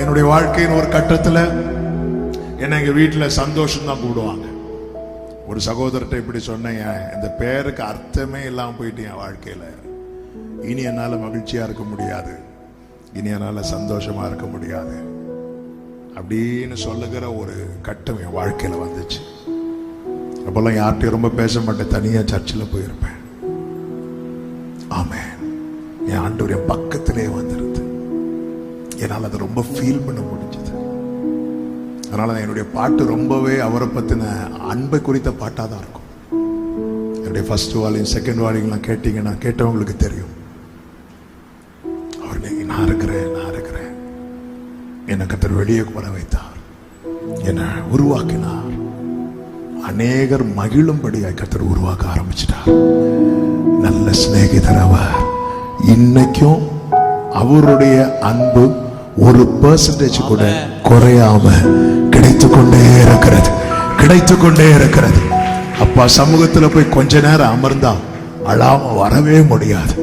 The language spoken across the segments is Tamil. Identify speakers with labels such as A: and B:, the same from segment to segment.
A: என்னுடைய வாழ்க்கையின் ஒரு கட்டத்தில் என்னை எங்கள் வீட்டில் சந்தோஷம்தான் கூடுவாங்க. ஒரு சகோதரர்கிட்ட இப்படி சொன்னேன் இந்த பேருக்கு அர்த்தமே இல்லாமல் போயிட்டு என் வாழ்க்கையில். இனி என்னால் மகிழ்ச்சியாக இருக்க முடியாது. இனி என்னால் சந்தோஷமாக இருக்க முடியாது. அப்படின்னு சொல்லுகிற ஒரு கட்டம் என் வாழ்க்கையில் வந்துச்சு. அப்போல்லாம் யார்கிட்டயும் ரொம்ப பேச மாட்டேன் தனியாக சர்ச்சில் போயிருப்பேன். ஆமே என் ஆண்டவர் என் பக்கத்திலே வந்துருது என்னால் அதை ரொம்ப ஃபீல் பண்ண முடிஞ்சது. அதனால தான் என்னுடைய பாட்டு ரொம்பவே அவரை பற்றின அன்பை குறித்த பாட்டாக தான் இருக்கும். என்னுடைய ஃபர்ஸ்ட் வாலையும் செகண்ட் வாலிங்லாம் கேட்டிங்கன்னா கேட்டவங்களுக்கு தெரியும். அவர் நான் இருக்கிறேன் நான் இருக்கிறேன். என்னை கத்தர் வெளியே வர வைத்தார். என்னை உருவாக்கினார். அநேகர் மகிழும்படியாக கத்தர் உருவாக்க ஆரம்பிச்சிட்டார். நல்ல சிநேகிதர் அவர். இன்னைக்கும் அவருடைய அன்பு ஒரு பெர்சன்டேஜ் கூட குறையாம கிடைத்து கொண்டே இருக்கிறது. கிடைத்து கொண்டே இருக்கிறது. அப்பா சமூகத்துல போய் கொஞ்ச நேரம் அமர்ந்தா அழாம வரவே முடியாது.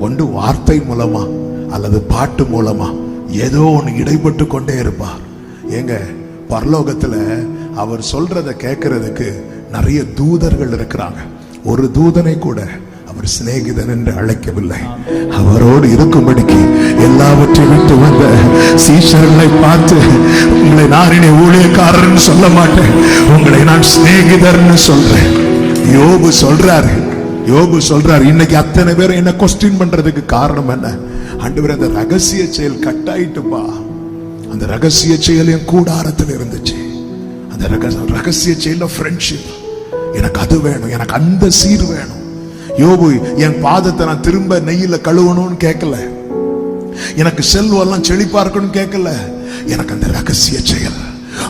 A: ஒன்று வார்த்தை மூலமா அல்லது பாட்டு மூலமா ஏதோ ஒன்று இடைப்பட்டு கொண்டே இருப்பார் ஏங்க பரலோகத்துல அவர் சொல்றதை கேட்கறதுக்கு நிறைய தூதர்கள் இருக்கிறாங்க. ஒரு தூதனை கூட அவர் சிநேகிதன் என்று அழைக்கவில்லை அவரோடு இருக்கும்படிக்கு எல்லாவற்றையும் விட்டு வந்த சீஷர்களை பார்த்து உங்களை நான் இனி ஊழியக்காரர்னு சொல்ல மாட்டேன் உங்களை நான் சிநேகிதர்னு சொல்றேன் யோபு சொல்றாரு யோபு சொல்றாரு இன்னைக்கு அத்தனை பேரும் என்ன கொஸ்டின் பண்றதுக்கு காரணம் என்ன? அண்டு அந்த ரகசிய செயல் கட்டாயிட்டுப்பா அந்த ரகசிய செயல் என் கூடாரத்தில் இருந்துச்சு அந்த ரகசிய செயல ஃப்ரெண்ட்ஷிப் எனக்கு அது வேணும் எனக்கு அந்த சீர் வேணும் யோபு என் பாதத்தை நான் திரும்ப நெய்யில் கழுவணும்னு கேட்கல. எனக்கு செல்வம் எல்லாம் செழிப்பா இருக்கணும்னு கேட்கல. எனக்கு அந்த ரகசிய செயல்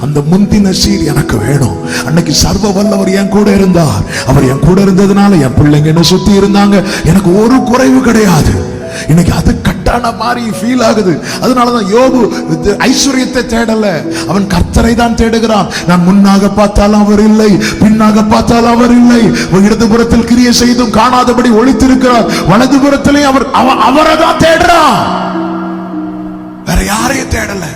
A: அந்த முந்தின சீர் எனக்கு வேணும். அன்னைக்கு சர்வ வல்லவர் என் கூட இருந்தார். அவர் என் கூட இருந்ததுனால என் பிள்ளைங்க என்ன சுத்தி இருந்தாங்க. எனக்கு ஒரு குறைவு கிடையாது. இன்னைக்கு அது கட்டான மாதிரி ஃபீல் ஆகுது. அதனாலதான் யோபு ஐஸ்வர்யத்தை தேடல. அவன் கர்த்தரை தான் தேடுகிறான். நான் முன்னாக பார்த்தாலும் அவர் இல்லை பின்னாக பார்த்தாலும் அவர் இல்லை. இடதுபுறத்தில் கிரிய செய்தும் காணாதபடி ஒழித்திருக்கிறார் வலதுபுறத்திலே அவர் அவரை தான் தேடுறான். வேற யாரையும் தேடல.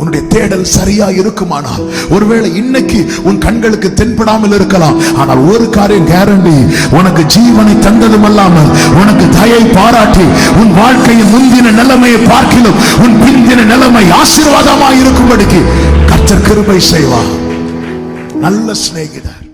A: உன்னுடைய தேடல் சரியா இருக்குமானால் ஒருவேளை இன்னைக்கு உன் கண்களுக்கு தென்படாமல் இருக்கலாம். ஆனால் ஒரு காரியம் கேரண்டி உனக்கு ஜீவனை தந்ததும் அல்லாமல் உனக்கு தயை பாராட்டி உன் வாழ்க்கையின் முந்தின நிலைமையை பார்க்கிலும் உன் பிந்தின நிலைமை ஆசீர்வாதமாக இருக்கும்படிக்கு கர்த்தர் கிருபை செய்வார். நல்ல சிநேகிதர்.